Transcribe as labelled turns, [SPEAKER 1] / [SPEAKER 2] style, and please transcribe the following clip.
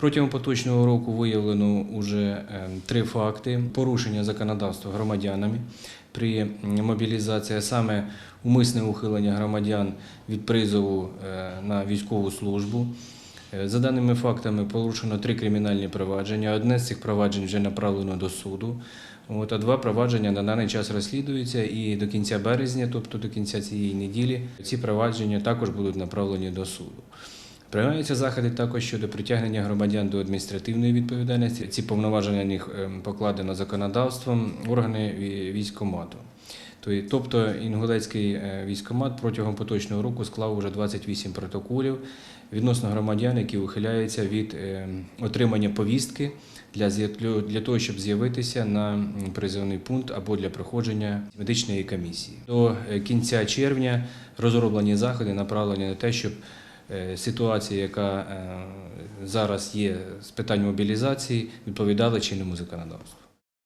[SPEAKER 1] Протягом поточного року виявлено вже три факти порушення законодавства громадянами при мобілізації, саме умисне ухилення громадян від призову е, на військову службу. Е, За даними фактами, порушено три кримінальні провадження. Одне з цих проваджень вже направлено до суду. А два провадження на даний час розслідуються, і до кінця березня, тобто до кінця цієї неділі, ці провадження також будуть направлені до суду. Приймаються заходи також щодо притягнення громадян до адміністративної відповідальності. Ці повноваження них ем, покладено законодавством органи ві- військкомату. Тобто Інгулецький е, військкомат протягом поточного року склав уже 28 протоколів відносно громадян, які ухиляються від е, отримання повістки для, того, щоб з'явитися на призовний пункт або для проходження медичної комісії. До е, кінця червня розроблені заходи направлені на те, щоб е, ситуація, яка е, зараз є з питань мобілізації, відповідала чинному законодавству.